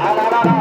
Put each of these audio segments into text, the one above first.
ஆனா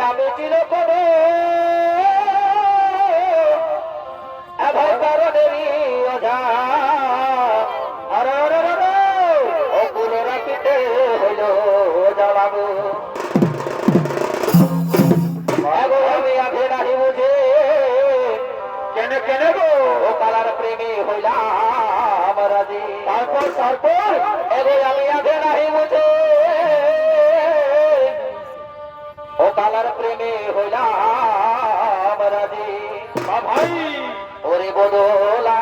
নামে ছিল কোনো এবার কারণেরই অজান। বালার প্রেমে হইলাম রাজি। ভাই। ওরে বদলা